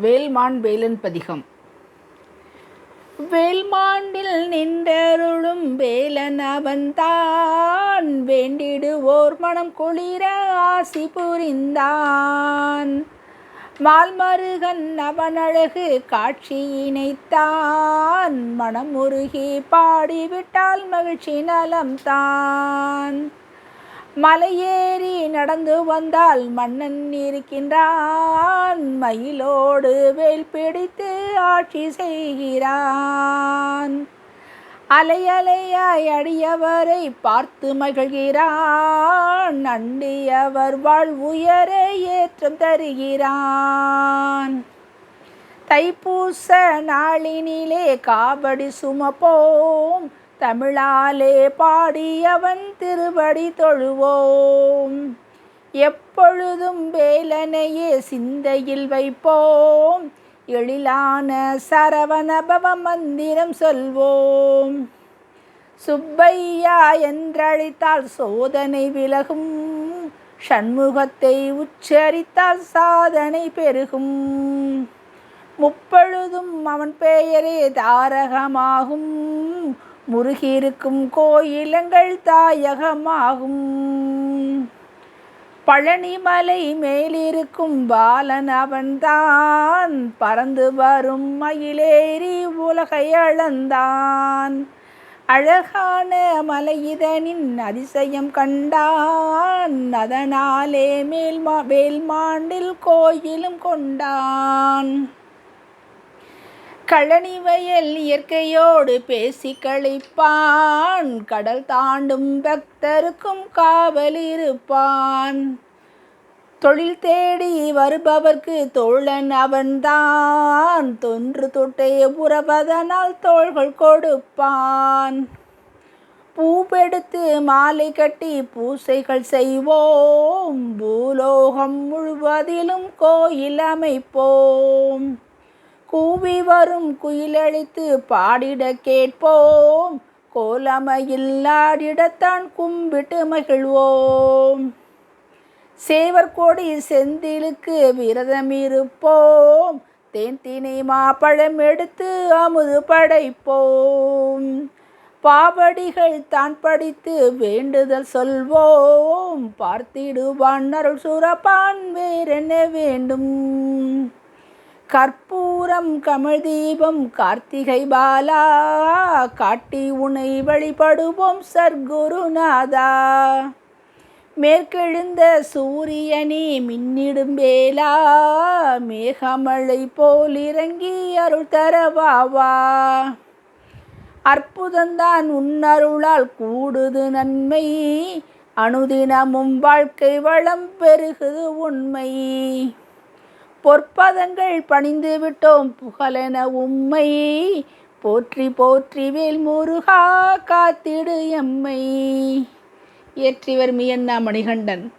வேல்மான் வேலன் பதிகம். வேல்மாண்டில் நின்றருளும் வேலன் அவன்தான். வேண்டிடுவோர் மனம் குளிர ஆசி புரிந்தான். மால்மருகன் அவனழகு காட்சியினைத்தான் மனம் உருகி பாடிவிட்டால் மகிழ்ச்சி நலம்தான். மலையேறி நடந்து வந்தால் மன்னன் இருக்கின்றான். மயிலோடு வேல் பிடித்து ஆட்சி செய்கிறான். அலையலையாய் அடியவரை பார்த்து மகிழ்கிறான். அண்டியவர் வாழ்வுயர ஏற்றம் தருகிறான். தைப்பூச நாளினிலே காவடி சுமப்போம். தமிழாலே பாடியவன் திருவடி தொழுவோம். எப்பொழுதும் வேலனையே சிந்தையில் வைப்போம். எழிலான சரவணபவ மந்திரம் சொல்வோம். சுப்பையா என்றழைத்தால் சோதனை விலகும். சண்முகத்தை உச்சரித்தால் சாதனை பெருகும். முப்பொழுதும் அவன் பெயரே தாரகமாகும். முருகியிருக்கும் கோயிலங்கள் தாயகமாகும். பழனிமலை மேலிருக்கும் பாலன் அவன்தான். பறந்து வரும் மயிலேறி உலகை அளந்தான். அழகான மலையிதனின் அதிசயம் கண்டான். அதனாலே மேல்மா வேல்மாண்டில் கோயிலும் கொண்டான். கழனி வயல் இயற்கையோடு பேசி கழிப்பான் கடல் தாண்டும் பக்தருக்கும் காவல் இருப்பான். தொழில் தேடி வருபவர்க்கு தோழன் அவன்தான். தொன்று தொட்டையை உறவதனால் தோள்கள் கொடுப்பான். பூவெடுத்து மாலை கட்டி பூசைகள் செய்வோம். பூலோகம் முழுவதிலும் கோயில் அமைப்போம். கூவி வரும் குயிலழித்து பாடிட கேட்போம். கோலமையில்லாடிடத்தான் கும்பிட்டு மகிழ்வோம். சேவர்கோடி செந்திலுக்கு விரதம் இருப்போம். தேன்தினை மாப்பழம் எடுத்து அமுது படைப்போம். பாவடிகள் தான் படித்து வேண்டுதல் சொல்வோம். பார்த்திடுவான் அருள் சுரப்பான் வேறென்ன வேண்டும்? கற்பூரம் கமல் தீபம் கார்த்திகை பாலா காட்டி உனை வழிபடுவோம் சர்க்குருநாதா. மேற்கெழுந்த சூரியனே மின்னிடும் வேலா மேகமழை போல் இறங்கி அருள் தரவாவா. அற்புதந்தான் உன்னருளால் கூடுது நன்மை அனுதினமும் வாழ்க்கை வளம் பெருகுது உண்மை. பொற்பதங்கள் பணிந்து விட்டோம். புகழென உம்மை போற்றி போற்றி வேல் முருகா காத்திடு எம்மை. இயற்றிவர் மியன்னா மணிகண்டன்.